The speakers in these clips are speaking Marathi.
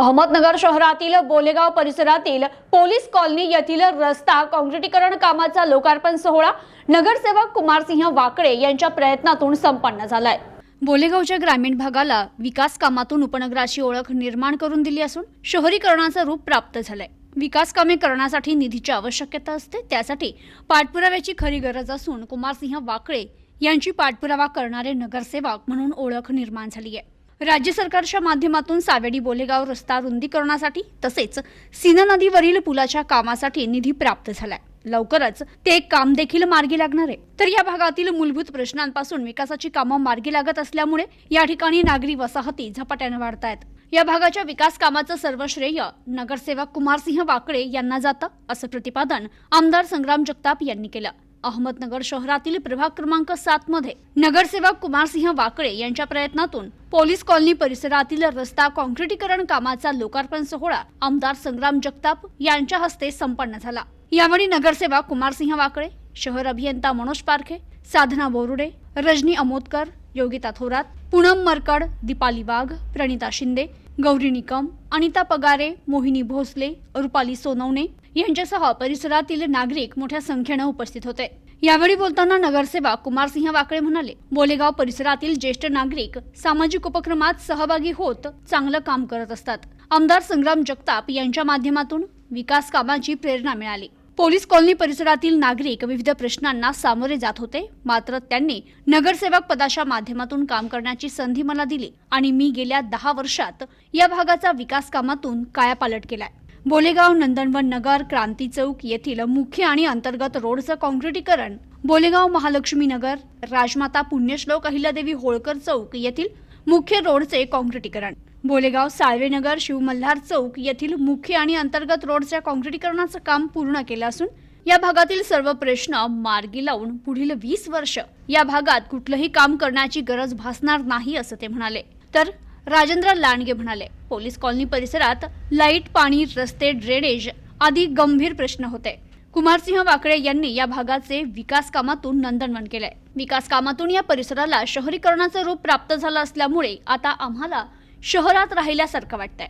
अहमदनगर शहरातील बोलेगाव परिसरातील पोलीस कॉलनी येथील रस्ता काँक्रिटीकरण कामाचा लोकार्पण सोहळा नगरसेवक कुमारसिंह वाकळे यांच्या प्रयत्नातून संपन्न झालाय. बोलेगावच्या ग्रामीण भागाला विकास कामातून उपनगराची ओळख निर्माण करून दिली असून शहरीकरणाचं रूप प्राप्त झालंय. विकास कामे करण्यासाठी निधीची आवश्यकता असते त्यासाठी पाठपुराव्याची खरी गरज असून कुमारसिंह वाकळे यांची पाठपुरावा करणारे नगरसेवक म्हणून ओळख निर्माण झाली आहे. राज्य सरकारच्या माध्यमातून सावेडी बोलेगाव रस्ता रुंदीकरणासाठी तसेच सीना नदीवरील पुलाच्या कामासाठी निधी प्राप्त झालाय. लवकरच ते काम देखील मार्गी लागणार आहे. तर या भागातील मूलभूत प्रश्नांपासून विकासाची कामं मार्गी लागत असल्यामुळे या ठिकाणी नागरी वसाहती झपाट्याने वाढत आहेत या भागाच्या विकास कामाचं सर्व श्रेय नगरसेवक कुमारसिंह वाकळे यांना जातं असं प्रतिपादन आमदार संग्राम जगताप यांनी केलं. अहमदनगर शहरातील प्रभाग क्रमांक सात मध्ये नगरसेवक कुमारसिंह वाकळे यांच्या प्रयत्नातून पोलीस कॉलनी परिसरातील रस्ता काँक्रिटीकरण कामाचा लोकार्पण सोहळा आमदार संग्राम जगताप यांच्या हस्ते संपन्न झाला. यावेळी नगरसेवक कुमारसिंह वाकळे शहर अभियंता मनोज पारखे साधना बोरुडे रजनी अमोदकर योगिता थोरात पूनम मरकड दीपाली वाघ प्रणिता शिंदे गौरी निकम अनिता पगारे मोहिनी भोसले रुपाली सोनवणे यांच्यासह परिसरातील नागरिक मोठ्या संख्येनं उपस्थित होते. यावेळी बोलताना नगरसेवक कुमारसिंह वाकळे म्हणाले बोलेगाव परिसरातील ज्येष्ठ नागरिक सामाजिक उपक्रमात सहभागी होत चांगलं काम करत असतात. आमदार संग्राम जगताप यांच्या माध्यमातून विकास कामाची प्रेरणा मिळाली. पोलीस कॉलनी परिसरातील नागरिक विविध प्रश्नांना सामोरे जात होते. मात्र त्यांनी नगरसेवक पदाच्या माध्यमातून काम करण्याची संधी मला दिली आणि मी गेल्या दहा वर्षात या भागाचा विकास कामातून कायापालट केलाय. बोलेगाव नंदनवन नगर क्रांती चौक येथील मुख्य आणि अंतर्गत रोडचं काँक्रिटीकरण बोलेगाव महालक्ष्मी नगर राजमाता पुण्यश्लोक अहिल्यादेवी होळकर चौक येथील मुख्य रोडचे काँक्रिटीकरण. बोलेगाव साळवेनगर शिवमल्हार चौक येथील मुख्य आणि अंतर्गत रोडच्या काँक्रिटीकरणाचं काम पूर्ण केलं असून या भागातील सर्व प्रश्न मार्गी लावून पुढील वीस वर्ष या भागात कुठलंही काम करण्याची गरज भासणार नाही असं ते म्हणाले. तर राजेंद्र लांडगे म्हणाले पोलीस कॉलनी परिसरात लाइट पाणी रस्ते ड्रेनेज आदी गंभीर प्रश्न होते. कुमारसिंह वाकळे यांनी या भागाचे विकास कामातून नंदनवन केलंय. विकास कामातून या परिसराला शहरीकरणाचं रूप प्राप्त झालं असल्यामुळे आता आम्हाला शहरात राहिल्यासारखं वाटतंय.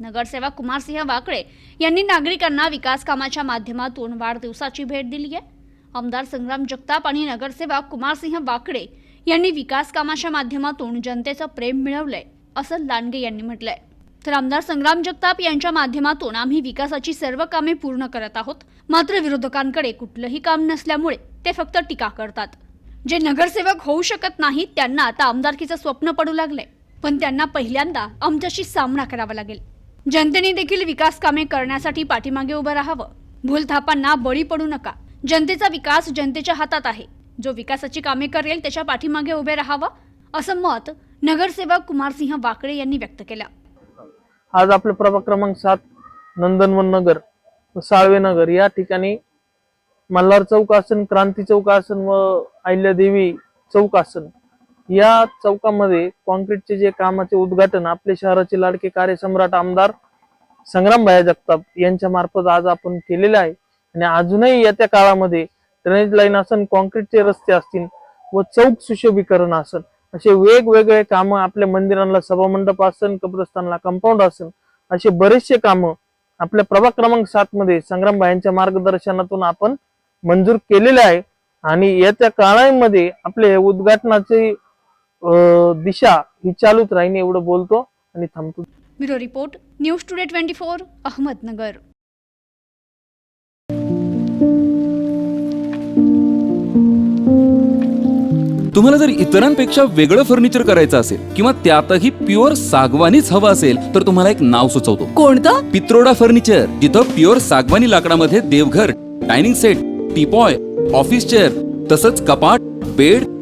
नगरसेवक कुमारसिंह वाकळे यांनी नागरिकांना विकास कामाच्या माध्यमातून वाढदिवसाची भेट दिली आहे आमदार संग्राम जगताप आणि नगरसेवक कुमारसिंह वाकळे यांनी विकास कामाच्या माध्यमातून जनतेचं प्रेम मिळवलंय असं लांडगे यांनी म्हटलंय. तर आमदार संग्राम जगताप यांच्या माध्यमातून आम्ही विकासाची सर्व कामे पूर्ण करत आहोत. मात्र विरोधकांकडे कुठलंही काम नसल्यामुळे ते फक्त टीका करतात. जे नगरसेवक होऊ शकत नाहीत त्यांना आता आमदारकीचं स्वप्न पडू लागलंय. पण त्यांना पहिल्यांदा आमच्याशी सामना करावा लागेल. जनतेने देखील विकास कामे करण्यासाठी पाठीमागे उभं राहावं. भूलथापांना बळी पडू नका. जनतेचा विकास जनतेच्या हातात आहे. जो विकासाची कामे करेल त्याच्या पाठीमागे उभे राहावं असं मत नगरसेवक कुमारसिंह वाकळे यांनी व्यक्त केलं. आज आपले प्रभाग क्रमांक सात नंदनवन नगर व साळवे नगर या ठिकाणी मल्हार चौक आसन क्रांती चौक आसन व अहिल्यादेवी चौक आसन या चौकामध्ये कॉन्क्रीटचे जे कामाचे उद्घाटन आपले शहराचे लाडके कार्यसम्राट आमदार संग्रामभाया जगताप यांच्या मार्फत आज आपण केलेले आहे. आणि अजूनही येत्या काळामध्ये ड्रेनेज लाईन असन कॉन्क्रीटचे रस्ते असतील व चौक सुशोभीकरण असन असे वेगवेगळे कामं आपल्या मंदिरांना सभामंडप असन कब्रस्तानला कंपाऊंड असन असे बरेचसे कामं आपल्या प्रभाग क्रमांक सात मध्ये संग्राम यांच्या मार्गदर्शनातून आपण मंजूर केलेले आहे. आणि येत्या काळामध्ये आपले हे दिशा ही चालूच राहील एवढं बोलतो आणि थांबतो. Bureau report news today twenty four Ahmednagar. तुम्हाला जर इतरांपेक्षा वेगळं फर्निचर करायचं असेल किंवा त्यातही प्युअर सागवानीच हवं असेल तर तुम्हाला एक नाव सुचवतो. कोणतं? पित्रोडा फर्निचर जिथं प्युअर सागवानी लाकडामध्ये देवघर dining set teapoy office chair तसंच कपाट bed